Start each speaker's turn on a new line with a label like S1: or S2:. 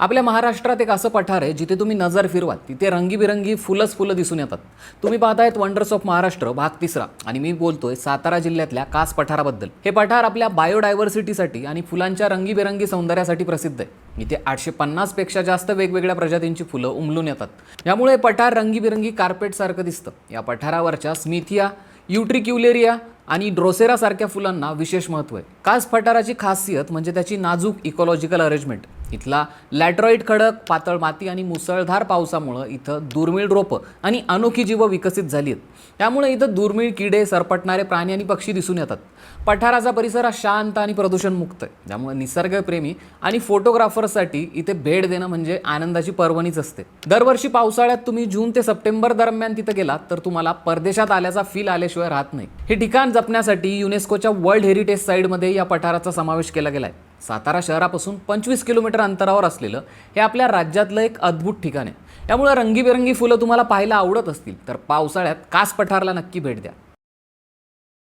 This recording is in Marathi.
S1: आपल्या महाराष्ट्रात एक असं पठार आहे जिथे तुम्ही नजर फिरवाल तिथे रंगीबिरंगी फुलंच फुलं दिसून येतात. तुम्ही पाहतायत वंडर्स ऑफ महाराष्ट्र भाग तिसरा. आणि मी बोलतोय सातारा जिल्ह्यातल्या कास पठाराबद्दल. हे पठार आपल्या बायोडायव्हर्सिटीसाठी आणि फुलांच्या रंगीबेरंगी सौंदर्यासाठी प्रसिद्ध आहे. इथे आठशे पन्नासपेक्षा जास्त वेगवेगळ्या प्रजातींची फुलं उमलून येतात. यामुळे हे पठार रंगीबिरंगी कार्पेटसारखं दिसतं. या पठारावरच्या स्मिथिया युट्रिक्युलेरिया आणि ड्रोसेरासारख्या फुलांना विशेष महत्त्व आहे. कास पठाराची खासियत म्हणजे त्याची नाजूक इकॉलॉजिकल अरेंजमेंट इथला लॅटरॉइड खडक पातळ माती आणि मुसळधार पावसामुळं इथं दुर्मिळ रोपं आणि अनोखी जीवं विकसित झाली आहेत त्यामुळे इथं दुर्मिळ किडे सरपटणारे प्राणी आणि पक्षी दिसून येतात. पठाराचा परिसर हा शांत आणि प्रदूषणमुक्त आहे. त्यामुळे निसर्गप्रेमी आणि फोटोग्राफर्ससाठी इथे भेट देणं म्हणजे आनंदाची पर्वणीच असते. दरवर्षी पावसाळ्यात तुम्ही जून ते सप्टेंबर दरम्यान तिथं गेलात तर तुम्हाला परदेशात आल्याचा फील आल्याशिवाय राहत नाही. हे ठिकाण जपण्यासाठी युनेस्कोच्या वर्ल्ड हेरिटेज साईडमध्ये या पठाराचा समावेश केला गेला आहे सातारा शहरापासून पंचवीस किलोमीटर अंतरावर असलेलं हे आपल्या राज्यातलं एक अद्भुत ठिकाण आहे. त्यामुळे रंगीबेरंगी फुलं तुम्हाला पाहायला आवडत असतील तर पावसाळ्यात कास पठारला नक्की भेट द्या.